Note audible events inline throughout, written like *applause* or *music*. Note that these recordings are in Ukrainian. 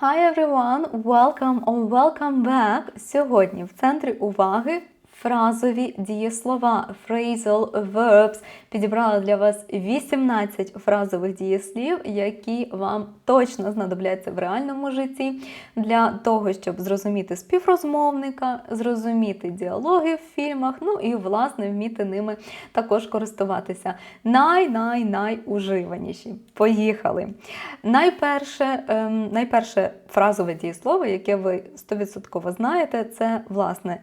Hi everyone! Welcome or welcome back! Сьогодні в центрі уваги фразові дієслова phrasal verbs. Підібрала для вас 18 фразових дієслів, які вам точно знадобляться в реальному житті для того, щоб зрозуміти співрозмовника, зрозуміти діалоги в фільмах, ну і власне вміти ними також користуватися. Най-най-найуживаніші. Поїхали. Найперше, ем, найперше фразове дієслово, яке ви 100% знаєте, це власне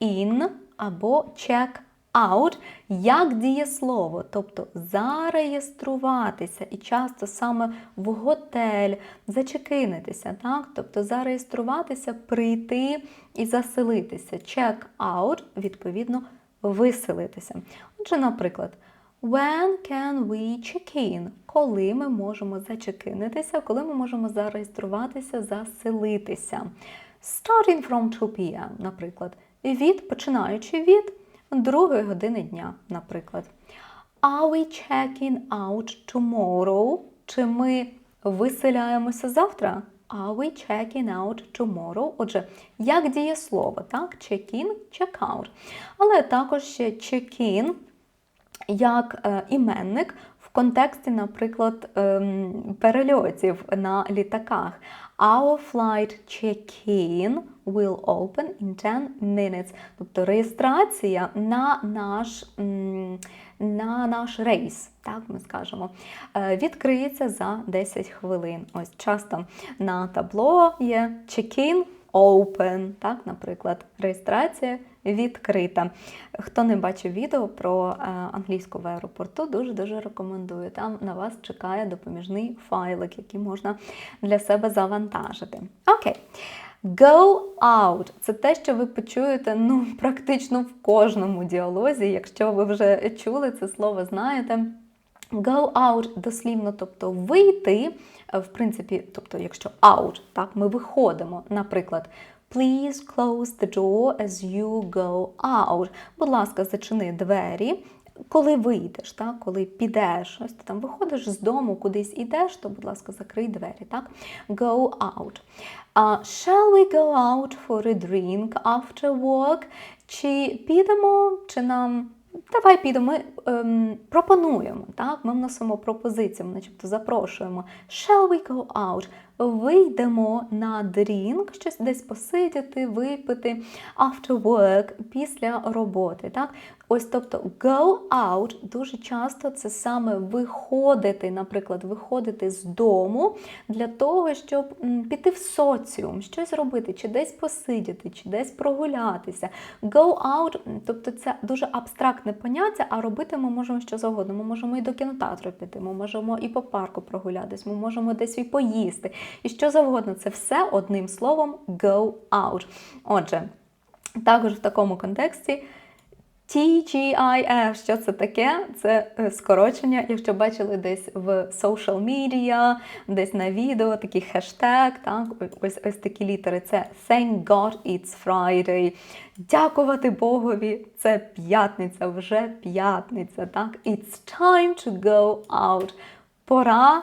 check-in або check-out як дієслово, тобто зареєструватися і часто саме в готель, зачекинитися, так? тобто зареєструватися, прийти і заселитися. Check-out, відповідно, виселитися. Отже, наприклад, When can we check in? Коли ми можемо зачекинитися, коли ми можемо зареєструватися, заселитися. Starting from 2 p.m., наприклад, від, починаючи від 2 години дня, наприклад. Are we checking out tomorrow? Чи ми виселяємося завтра? Are we checking out tomorrow? Отже, як дієслово, так? Check-in, check-out. Але також ще check-in як е, іменник в контексті, наприклад, ем, перельотів на літаках. Our flight check-in will open in 10 minutes. Тобто реєстрація на наш, на наш рейс, так ми скажемо, е, відкриється за 10 хвилин. Ось часто на табло є check-in open, так, наприклад, реєстрація відкрита. Хто не бачив відео про е, англійську в аеропорту, дуже-дуже рекомендую. Там на вас чекає допоміжний файлик, який можна для себе завантажити. Окей. Go out це те, що ви почуєте ну, практично в кожному діалозі. Якщо ви вже чули це слово, знаєте. Go out дослівно, тобто вийти, е, в принципі, тобто, якщо out, так, ми виходимо, наприклад, Please close the door as you go out. Будь ласка, зачини двері. Коли вийдеш, так? коли підеш, ось ти там виходиш з дому, кудись ідеш, то, будь ласка, закрий двері. так? Go out. Uh, shall we go out for a drink after work? Чи підемо, чи нам Давай підемо, ми ем, пропонуємо, так? Ми вносимо пропозицію, начебто запрошуємо. Shall we go out? Вийдемо на дрінк, щось десь посидіти, випити after work, після роботи. Так? Ось тобто go out дуже часто це саме виходити, наприклад, виходити з дому для того, щоб піти в соціум, щось робити, чи десь посидіти, чи десь прогулятися. Go out, тобто це дуже абстрактне поняття, а робити ми можемо що завгодно. Ми можемо і до кінотеатру піти, ми можемо і по парку прогулятись, ми можемо десь і поїсти. І що завгодно, це все одним словом go out. Отже, також в такому контексті. TGIF, що це таке? Це е, скорочення, якщо бачили десь в social media, десь на відео, такий хештег, так, ось ось такі літери. Це Thank God it's Friday. Дякувати Богові, це п'ятниця, вже п'ятниця. так. It's time to go out. Пора,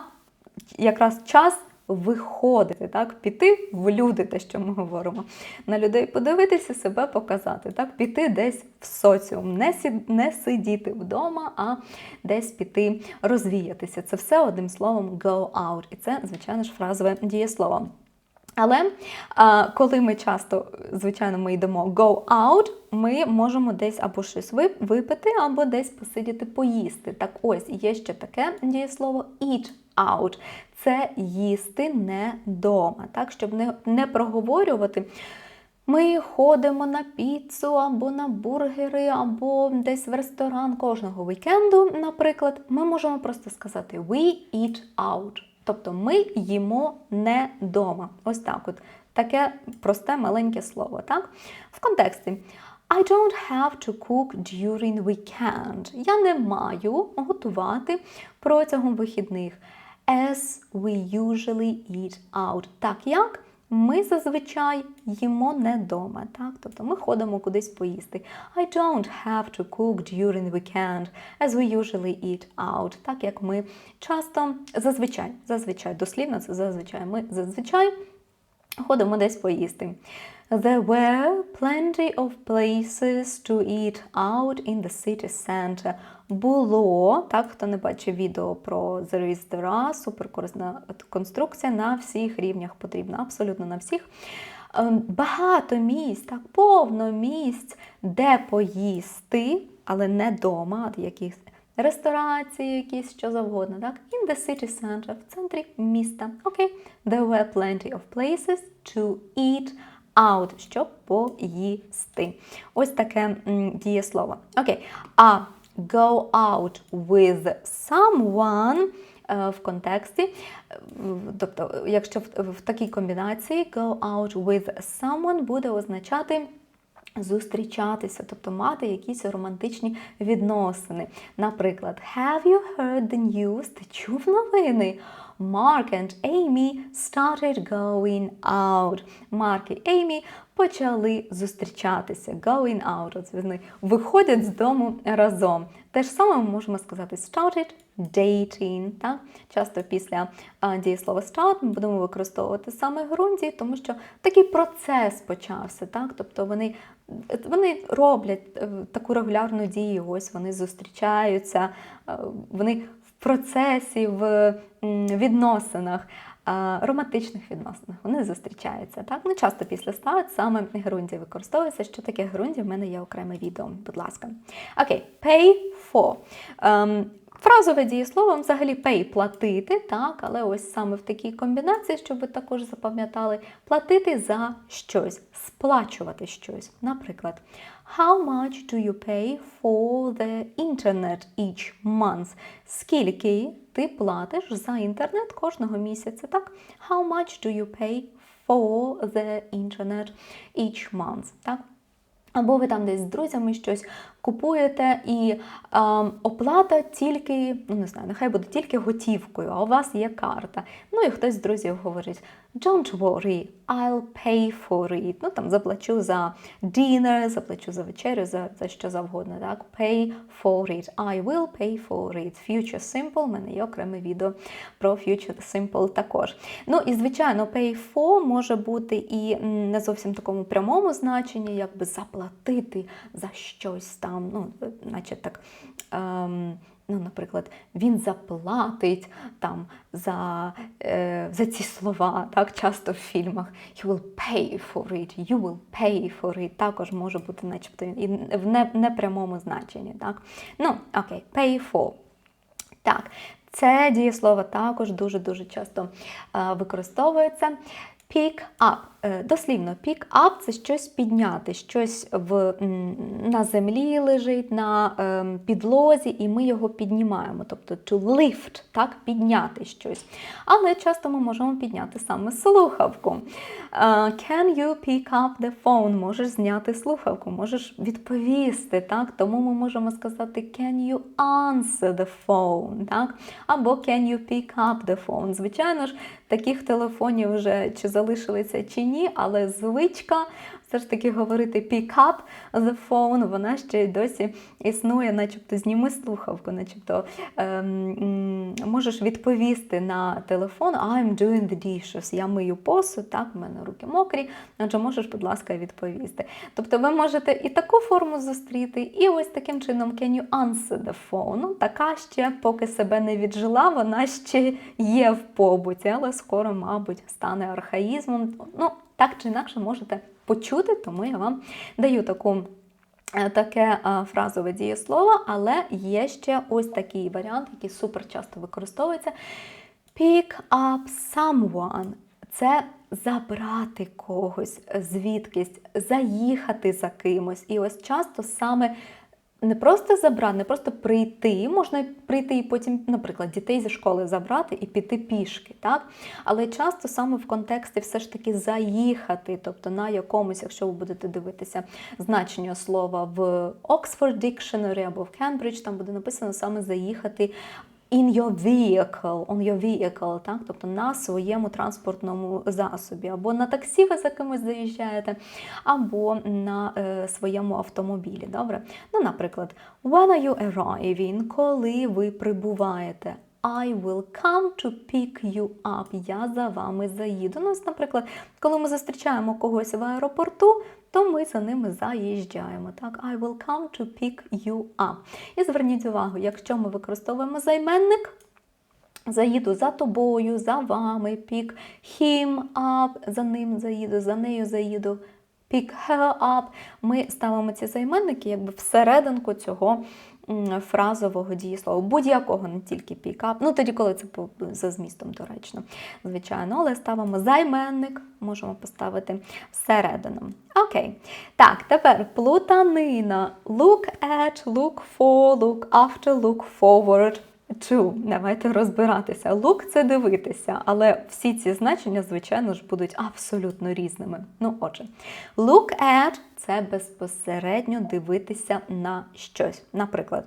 якраз час виходити, так, піти в люди, те, що ми говоримо, на людей подивитися, себе показати, так, піти десь в соціум, не, сі, не сидіти вдома, а десь піти розвіятися. Це все одним словом go out. І це, звичайно ж, фразове дієслово. Але а, коли ми часто, звичайно, ми йдемо go out, ми можемо десь або щось випити, або десь посидіти, поїсти. Так ось є ще таке дієслово eat out. Це їсти не вдома. Так, щоб не, не проговорювати. Ми ходимо на піцу або на бургери, або десь в ресторан кожного вікенду, наприклад, ми можемо просто сказати we eat out. Тобто ми їмо не вдома. Ось так от. Таке просте маленьке слово. так? В контексті. I don't have to cook during weekend. Я не маю готувати протягом вихідних. As we usually eat out. Так як ми зазвичай їмо не вдома, так? Тобто ми ходимо кудись поїсти. I don't have to cook during weekend, as we usually eat out. Так як ми часто, зазвичай, зазвичай, дослівно це зазвичай, ми зазвичай ходимо десь поїсти. There were plenty of places to eat out in the city center. Було, так, хто не бачив відео про there are, суперкорисна конструкція на всіх рівнях потрібна, абсолютно на всіх. Ем, Багато місць, так, повно місць, де поїсти, але не вдома, а якісь ресторації, якісь що завгодно, так? In the city center, в центрі міста. Окей. There were plenty of places to eat out, щоб поїсти. Ось таке дієслово. Окей. А go out with someone е, в контексті, е, тобто, якщо в, такій комбінації go out with someone буде означати зустрічатися, тобто мати якісь романтичні відносини. Наприклад, Have you heard the news? Ти чув новини? Mark and Amy started going out. Марк і Еймі почали зустрічатися. Going out. От вони виходять з дому разом. Те ж саме ми можемо сказати started dating. Так? Часто після а, дієслова start ми будемо використовувати саме ґрунті, тому що такий процес почався. Так? Тобто вони, вони роблять е, таку регулярну дію, ось вони зустрічаються, е, вони в процесі, в відносинах. Романтичних відносинах вони зустрічаються. Так? Не часто після start саме ґрунті використовується. Що таке ґрунті? В мене є окреме відео, будь ласка. Окей, pay for. Фразове дієслово взагалі pay – платити, так, але ось саме в такій комбінації, щоб ви також запам'ятали, платити за щось, сплачувати щось. Наприклад, How much do you pay for the internet each month? Скільки ти платиш за інтернет кожного місяця? Так? How much do you pay for the internet each month? Так? Або ви там десь з друзями щось купуєте, і ем, оплата тільки, ну не знаю, нехай буде тільки готівкою, а у вас є карта. Ну і хтось з друзів говорить: Don't worry, I'll pay for it. Ну там заплачу за dinner, заплачу за вечерю, за, за що завгодно. Так, pay for it. I will pay for it. Future simple, у мене є окреме відео про future simple також. Ну і звичайно, pay for може бути і не зовсім такому прямому значенні, якби заплатити за щось там, ну, наче так. Ем, Ну, наприклад, він заплатить там за, е, за ці слова, так часто в фільмах. You will pay for it, you will pay for it. Також може бути, начебто, і в не- непрямому значенні. Так? Ну, окей, pay for. Так, це дієслово також дуже-дуже часто е, використовується. Pick up. Е, Дослівно, up – це щось підняти, щось в, на землі лежить, на ем, підлозі, і ми його піднімаємо. Тобто to lift, так, підняти щось. Але часто ми можемо підняти саме слухавку. Е, Can you pick up the phone? Можеш зняти слухавку, можеш відповісти. Так? Тому ми можемо сказати Can you answer the phone? Так? Або Can you pick up the phone? Звичайно ж, таких телефонів вже чи залишилися, чи ні, але звичка все ж таки говорити pick up the phone, вона ще й досі існує, начебто зніми слухавку, начебто ем, можеш відповісти на телефон I'm doing the dishes, я мию посуд, так, в мене руки мокрі, отже, можеш, будь ласка, відповісти. Тобто ви можете і таку форму зустріти, і ось таким чином can you answer the phone. Ну, така ще, поки себе не віджила, вона ще є в побуті, але скоро, мабуть, стане архаїзмом. Ну, так чи інакше можете почути, тому я вам даю таку. е, Таке е, фразове дієслово, але є ще ось такий варіант, який супер часто використовується. Pick up someone. Це забрати когось звідкись, заїхати за кимось. І ось часто саме не просто забрати, не просто прийти. Можна прийти і потім, наприклад, дітей зі школи забрати і піти пішки, так? Але часто саме в контексті все ж таки заїхати, тобто на якомусь, якщо ви будете дивитися значення слова в Oxford Dictionary або в Cambridge, там буде написано саме заїхати. In your vehicle, on your vehicle, так? тобто на своєму транспортному засобі, або на таксі ви за кимось заїжджаєте, або на е, своєму автомобілі. Добре? Ну, наприклад, when are you arriving, коли ви прибуваєте. I will come to pick you up. Я за вами заїду. Ну, ось, наприклад, коли ми зустрічаємо когось в аеропорту, то ми за ними заїжджаємо. Так, I will come to pick you up. І зверніть увагу, якщо ми використовуємо займенник, заїду за тобою, за вами, pick him up, за ним заїду, за нею заїду. Pick her up. Ми ставимо ці займенники якби всерединку цього фразового дієслова, будь-якого, не тільки up. Ну тоді, коли це за змістом доречно, звичайно, але ставимо займенник, можемо поставити всередину. Окей. Так, тепер плутанина. Look at, look for, look after, look forward. to. Давайте розбиратися. Look – це дивитися, але всі ці значення, звичайно ж, будуть абсолютно різними. Ну, отже, look at це безпосередньо дивитися на щось. Наприклад,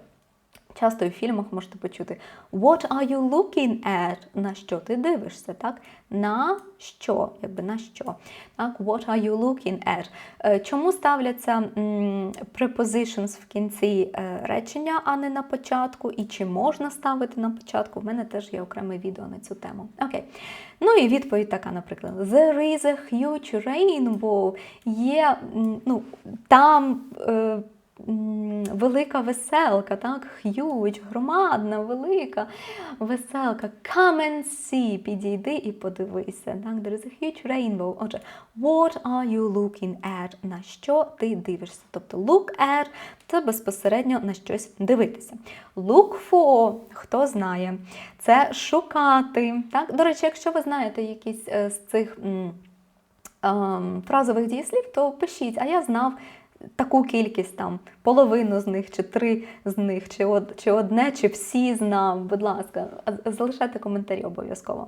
Часто в фільмах можете почути What are you looking at? На що ти дивишся? Так? На що? Якби на що? Так? What are you looking at? Е, Чому ставляться prepositions в кінці е, речення, а не на початку? І чи можна ставити на початку? В мене теж є окреме відео на цю тему. Окей. Ну і відповідь така, наприклад, There is a huge rainbow. Є ну, там. М, велика веселка, так? Huge, громадна, велика веселка. Come and see, підійди і подивися. Так? There is a huge rainbow. Отже, what are you looking at? На що ти дивишся? Тобто look at це безпосередньо на щось дивитися. Look for, хто знає, це шукати. Так? До речі, якщо ви знаєте якісь е, з цих м, ем, фразових дієслів, то пишіть, а я знав таку кількість там, половину з них, чи три з них, чи, од, чи одне, чи всі знав. Будь ласка, залишайте коментарі обов'язково.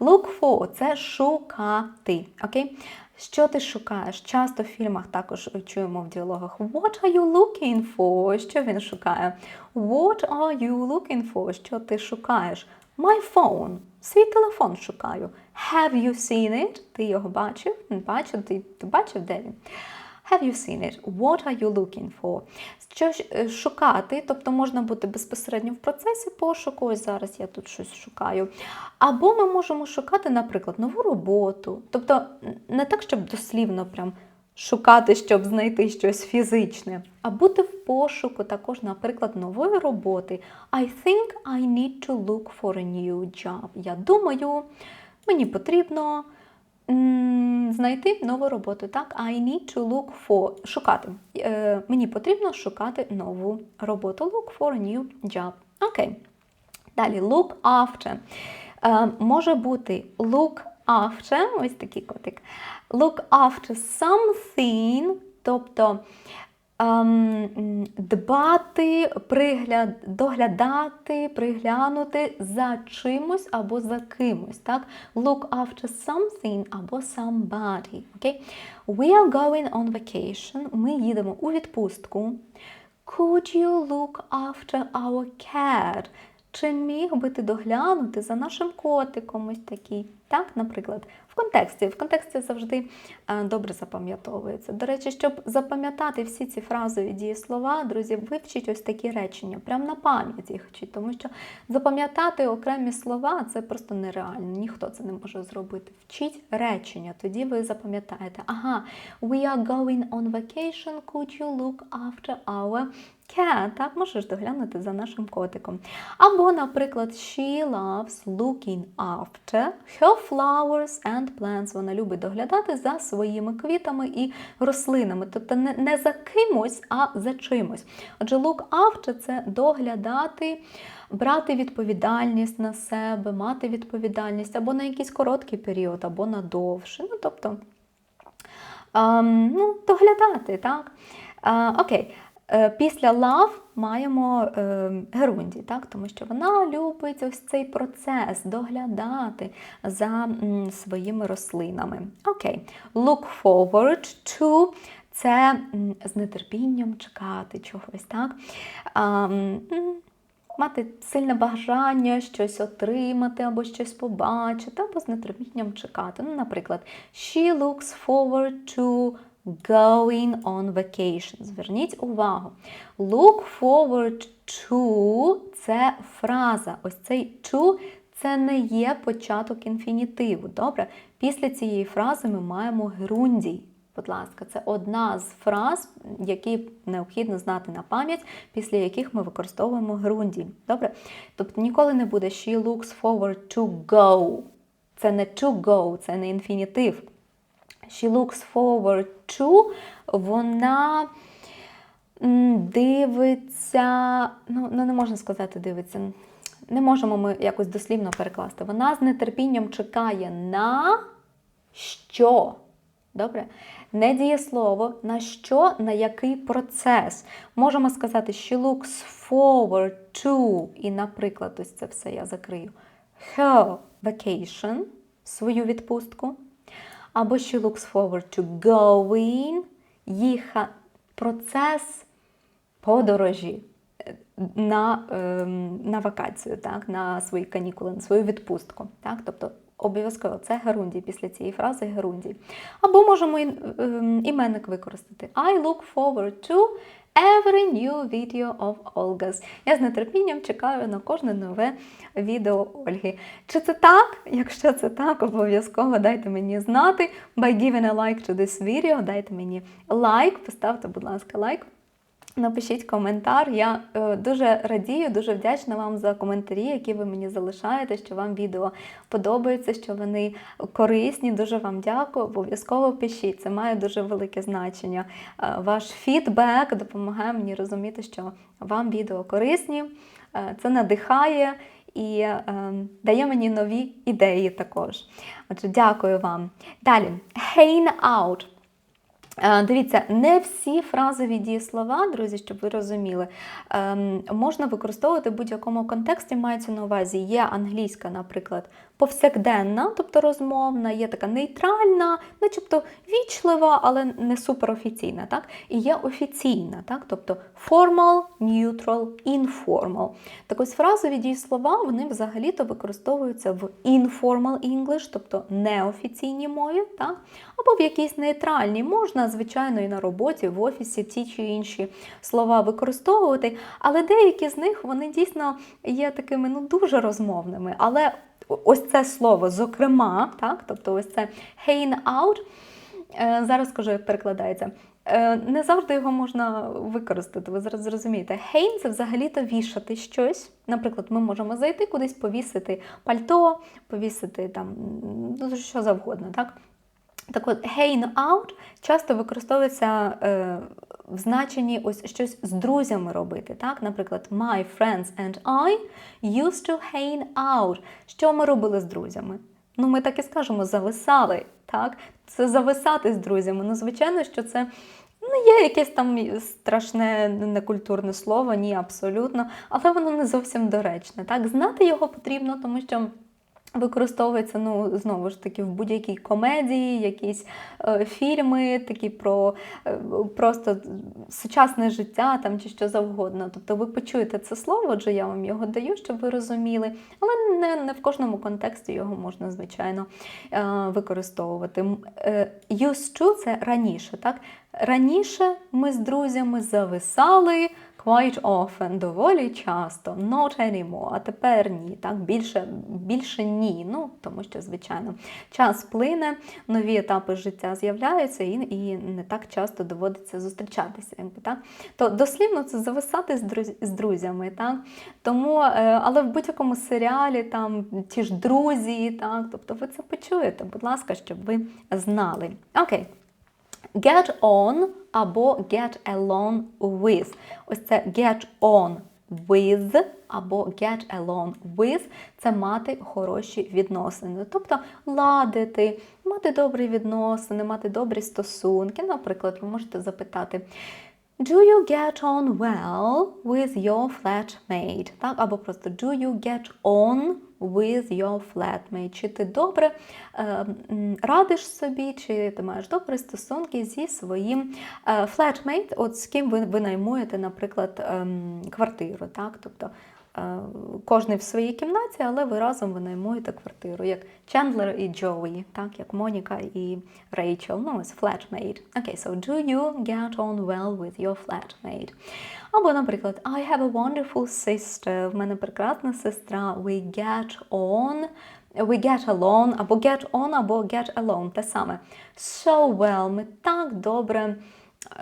Look for це шукати. Окей? Що ти шукаєш? Часто в фільмах також чуємо в діалогах What are you looking for? Що він шукає? What are you looking for? Що ти шукаєш? My phone. Свій телефон шукаю. Have you seen it? Ти його бачив? Бачив? Ти, ти бачив, де він? Have you seen it? What are you looking for? Що е, шукати, тобто можна бути безпосередньо в процесі пошуку, ось зараз я тут щось шукаю. Або ми можемо шукати, наприклад, нову роботу. Тобто не так, щоб дослівно прям шукати, щоб знайти щось фізичне, а бути в пошуку також, наприклад, нової роботи. I think I need to look for a new job. Я думаю, мені потрібно знайти нову роботу. Так, I need to look for шукати. Е, мені потрібно шукати нову роботу. Look for a new job. Окей. Далі look after. Е, може бути look after, ось такий котик. Look after something, тобто дбати, пригляд, доглядати, приглянути за чимось або за кимось. Так? Look after something або somebody. Okay? We are going on vacation. Ми їдемо у відпустку. Could you look after our cat? Чи міг би ти доглянути за нашим котиком ось такий? Так, наприклад, в контексті. В контексті завжди е, добре запам'ятовується. До речі, щоб запам'ятати всі ці фразові дієслова, друзі, вивчіть ось такі речення, прямо на пам'ять їх вчіть, тому що запам'ятати окремі слова це просто нереально. Ніхто це не може зробити. Вчіть речення, тоді ви запам'ятаєте. Ага, we are going on vacation, could you look after our cat? Так, можеш доглянути за нашим котиком. Або, наприклад, she loves looking after her flowers and plants. Вона любить доглядати за своїми квітами і рослинами. Тобто не, не за кимось, а за чимось. Отже, look after – це доглядати, брати відповідальність на себе, мати відповідальність або на якийсь короткий період, або на довше. Ну, тобто, ем, ну, доглядати, так? Е, окей. Е, Після love маємо е, герунді, так? тому що вона любить ось цей процес доглядати за своїми рослинами. Окей. Look forward to це з нетерпінням чекати чогось. так? Мати сильне бажання щось отримати або щось побачити, або з нетерпінням чекати. Ну, наприклад, she looks forward to going on vacation. Зверніть увагу. Look forward to це фраза. Ось цей to це не є початок інфінітиву. Добре? Після цієї фрази ми маємо герундій. Будь ласка, це одна з фраз, які необхідно знати на пам'ять, після яких ми використовуємо герундій. Добре? Тобто ніколи не буде she looks forward to go. Це не to go, це не інфінітив. She looks forward to, вона дивиться, ну, ну не можна сказати дивиться. Не можемо ми якось дослівно перекласти. Вона з нетерпінням чекає на що? Добре? Не дієслово, на що, на який процес. Можемо сказати, she looks forward to, і, наприклад, ось це все я закрию. Her vacation, свою відпустку. Або she looks forward to going, їха, процес подорожі е, на, ем, на вакацію, так, на свої канікули, на свою відпустку. Так? Тобто обов'язково це герундій після цієї фрази герундій. Або можемо ем, іменник використати. I look forward to every new video of Olga's. Я з нетерпінням чекаю на кожне нове відео Ольги. Чи це так? Якщо це так, обов'язково дайте мені знати. By giving a like to this video, дайте мені лайк, поставте, будь ласка, лайк. Напишіть коментар. Я е, дуже радію, дуже вдячна вам за коментарі, які ви мені залишаєте, що вам відео подобається, що вони корисні. Дуже вам дякую. Обов'язково пишіть. Це має дуже велике значення. Е, Ваш фідбек допомагає мені розуміти, що вам відео корисні. Е, Це надихає і дає мені нові ідеї також. Отже, дякую вам. Далі, hang out. Е, Дивіться, не всі фразові дієслова, друзі, щоб ви розуміли, ем, можна використовувати в будь-якому контексті. Мається на увазі, є англійська, наприклад, повсякденна, тобто розмовна, є така нейтральна, начебто вічлива, але не суперофіційна. Так? І є офіційна, так? тобто formal, neutral, informal. Так ось фразові дієслова, вони взагалі-то використовуються в informal English, тобто неофіційній мові, так? або в якійсь нейтральній. Можна, звичайно, і на роботі, в офісі ті чи інші слова використовувати, але деякі з них вони дійсно є такими ну, дуже розмовними. Але ось це слово, зокрема, так, тобто ось це hang out, е, зараз скажу, як перекладається. Е, Не завжди його можна використати, ви зараз зрозумієте. Хейн це взагалі-то вішати щось. Наприклад, ми можемо зайти кудись, повісити пальто, повісити там ну, що завгодно, так? Так от, hang out часто використовується е, в значенні ось щось з друзями робити. Так? Наприклад, my friends and I used to hang out. Що ми робили з друзями? Ну, ми так і скажемо, зависали. Так? Це зависати з друзями. Ну, звичайно, що це. Ну, є якесь там страшне некультурне слово, ні, абсолютно, але воно не зовсім доречне. Так? Знати його потрібно, тому що Використовується ну знову ж таки в будь-якій комедії, якісь е, фільми, такі про е, просто сучасне життя там чи що завгодно. Тобто ви почуєте це слово, отже, я вам його даю, щоб ви розуміли, але не, не в кожному контексті його можна, звичайно, е, використовувати. Е, Used to – це раніше, так? Раніше ми з друзями зависали quite often, доволі часто, not anymore, а тепер ні, так, більше, більше ні, ну, тому що, звичайно, час плине, нові етапи життя з'являються і, і не так часто доводиться зустрічатися. Якби, так? То дослівно це зависати з, друз, з друзями, так? Тому, е, але в будь-якому серіалі там ті ж друзі, так, тобто ви це почуєте, будь ласка, щоб ви знали. Окей. Get on або get along with. Ось це get on with або get along with це мати хороші відносини. Тобто ладити, мати добрі відносини, мати добрі стосунки. Наприклад, ви можете запитати. Do you get on well with your flatmate? Так? Або просто Do you get on with your flatmate? Чи ти добре е, радиш собі, чи ти маєш добрі стосунки зі своїм е, flatmate, от з ким ви винаймуєте, наприклад, е, квартиру. Так? Тобто кожний в своїй кімнаті, але ви разом винаймуєте квартиру, як Чендлер і Джоуї, так, як Моніка і Рейчел, ну, ось flatmate. Okay, so do you get on well with your flatmate? Або, наприклад, I have a wonderful sister. В мене прекрасна сестра. We get on. We get along, або get on, або get alone. Те саме. So well. Ми так добре е,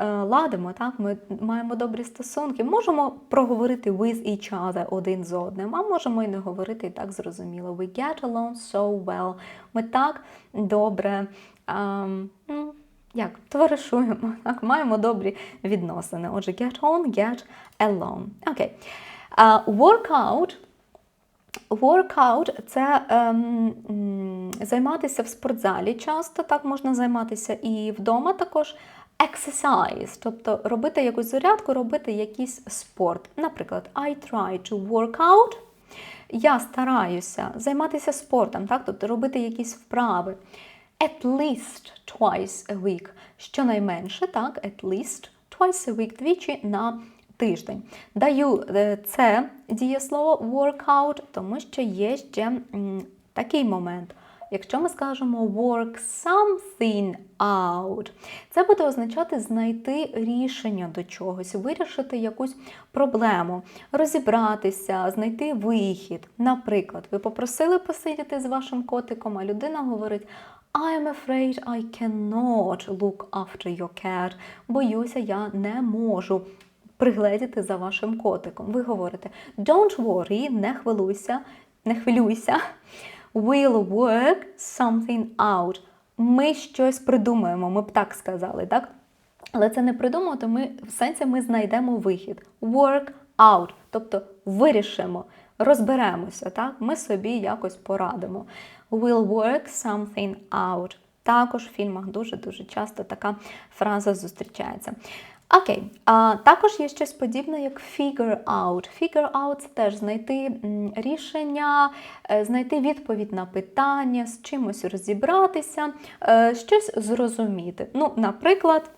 ладимо, так? Ми маємо добрі стосунки. Можемо проговорити with each other один з одним, а можемо і не говорити і так зрозуміло. We get along so well. Ми так добре. ну, як товаришуємо, *laughs* так, маємо добрі відносини. Отже, get on, get along. Окей. Uh, workout. Workout – це ем, займатися в спортзалі часто, так можна займатися і вдома також. Exercise, тобто робити якусь зарядку, робити якийсь спорт. Наприклад, I try to work out. Я стараюся займатися спортом, так? тобто робити якісь вправи. At least twice a week. Щонайменше, так, at least twice a week, двічі на тиждень. Даю е, це дієслово workout, тому що є ще такий момент. Якщо ми скажемо work something out, це буде означати знайти рішення до чогось, вирішити якусь проблему, розібратися, знайти вихід. Наприклад, ви попросили посидіти з вашим котиком, а людина говорить: I'm afraid I cannot look after your cat. Боюся, я не можу пригледіти за вашим котиком. Ви говорите Don't worry, не хвилюйся, не хвилюйся. We'll work something out. Ми щось придумаємо, ми б так сказали, так? Але це не придумати, ми в сенсі ми знайдемо вихід. Work out, тобто вирішимо, розберемося, так? Ми собі якось порадимо. We'll work something out. Також в фільмах дуже-дуже часто така фраза зустрічається. Окей, а також є щось подібне, як figure out. Figure out це теж знайти рішення, е, знайти відповідь на питання, з чимось розібратися, е, щось зрозуміти. Ну, наприклад.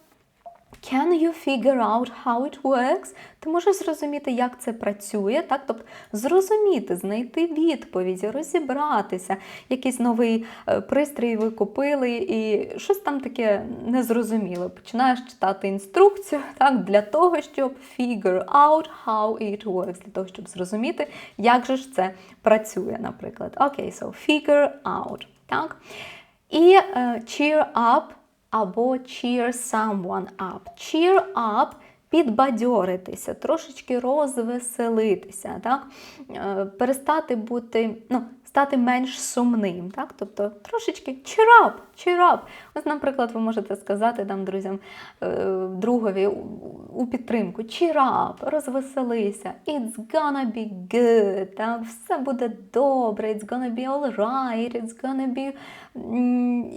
Can you figure out how it works? Ти можеш зрозуміти, як це працює, так? Тобто зрозуміти, знайти відповідь, розібратися. Якийсь новий е, пристрій ви купили і щось там таке незрозуміле. Починаєш читати інструкцію *laughs* так, для того, щоб figure out how it works, для того, щоб зрозуміти, як же ж це працює, наприклад. Окей, okay, so figure out. Так? І е, cheer up або cheer someone up. Cheer up підбадьоритися, трошечки розвеселитися, так? Е, перестати бути, ну, стати менш сумним. Так? Тобто трошечки cheer up, cheer up. Ось, наприклад, ви можете сказати там друзям, е, другові у підтримку cheer up, розвеселися, it's gonna be good, так? все буде добре, it's gonna be alright, it's gonna be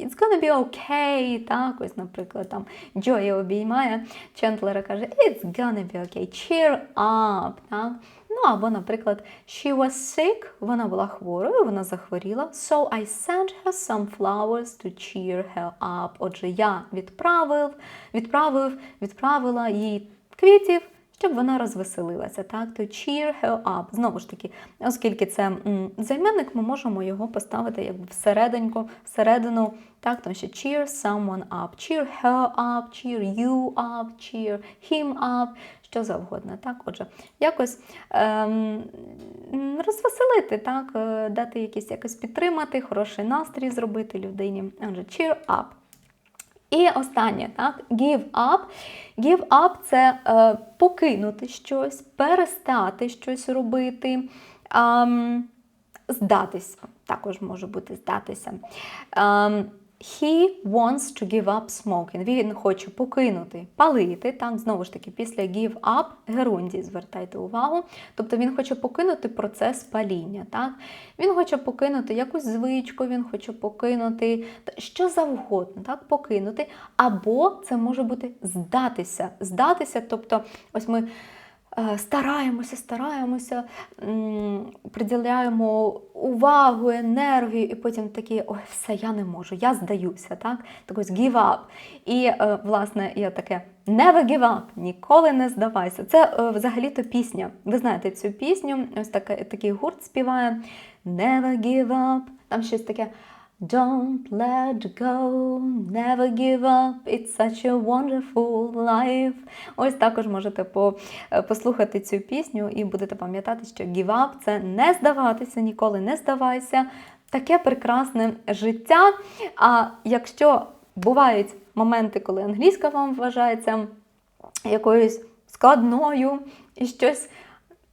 it's gonna be okay. Так, ось, наприклад, там Джої обіймає Чентлера каже, it's gonna be okay, cheer up. Так? Ну, або, наприклад, she was sick, вона була хворою, вона захворіла. So I sent her some flowers to cheer her up. Отже, я відправив, відправив, відправила їй квітів, щоб вона розвеселилася. Так, to cheer her up. Знову ж таки, оскільки це займенник, ми можемо його поставити якби всерединку, всередину, так, тому що cheer someone up, cheer her up, cheer you up, cheer him up, що завгодно. Так, отже, якось ем, розвеселити, так, е, дати якісь якось підтримати, хороший настрій зробити людині. Отже, cheer up. І останнє, так, give up. Give up це е, покинути щось, перестати щось робити, е, здатися. Також може бути здатися. Е, He wants to give up smoking. Він хоче покинути, палити. Так, знову ж таки, після give up герундій, звертайте увагу. Тобто він хоче покинути процес паління. Так? Він хоче покинути якусь звичку, він хоче покинути що завгодно, так, покинути. Або це може бути здатися. Здатися, тобто, ось ми. Е, стараємося, стараємося, приділяємо увагу, енергію, і потім такі, ой, все, я не можу, я здаюся, так? Так ось give up. І, е, власне, є таке never give up, ніколи не здавайся. Це е, взагалі-то пісня. Ви знаєте цю пісню, ось таке, такий гурт співає Never give up. Там щось таке. Don't let go, never give up, it's such a wonderful life. Ось також можете е, послухати цю пісню і будете пам'ятати, що give up – це не здаватися, ніколи не здавайся. Таке прекрасне життя. А якщо бувають моменти, коли англійська вам вважається якоюсь складною і щось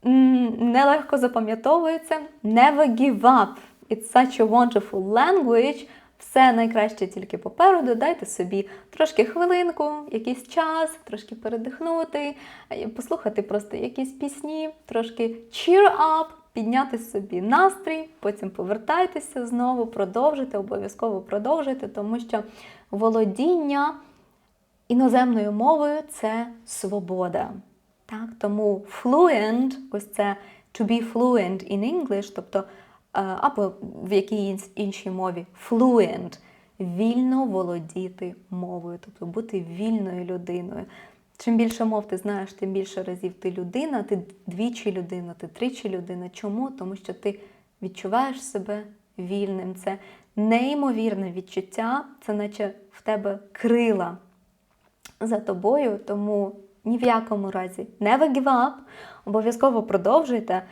нелегко запам'ятовується, never give up. It's such a wonderful language. Все найкраще тільки попереду. Дайте собі трошки хвилинку, якийсь час, трошки передихнути, е, послухати просто якісь пісні, трошки cheer up, підняти собі настрій, потім повертайтеся знову, продовжити, обов'язково продовжити, тому що володіння іноземною мовою це свобода. Так? Тому fluent, ось це to be fluent in English, тобто або в якій іншій мові fluent, вільно володіти мовою, тобто бути вільною людиною. Чим більше мов ти знаєш, тим більше разів ти людина, ти двічі людина, ти тричі людина. Чому? Тому що ти відчуваєш себе вільним. Це неймовірне відчуття, це наче в тебе крила за тобою, тому ні в якому разі never give up, обов'язково продовжуйте.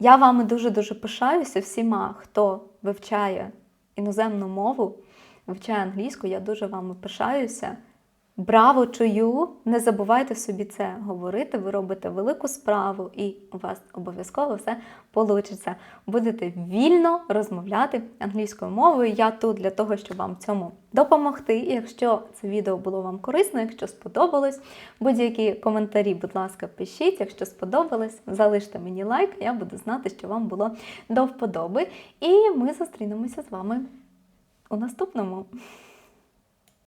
Я вами дуже-дуже пишаюся всіма, хто вивчає іноземну мову, вивчає англійську, я дуже вами пишаюся. Браво чую! Не забувайте собі це говорити. Ви робите велику справу, і у вас обов'язково все вийде. Будете вільно розмовляти англійською мовою. Я тут для того, щоб вам цьому допомогти. І якщо це відео було вам корисно, якщо сподобалось, будь-які коментарі, будь ласка, пишіть. Якщо сподобалось, залиште мені лайк, я буду знати, що вам було до вподоби. І ми зустрінемося з вами у наступному.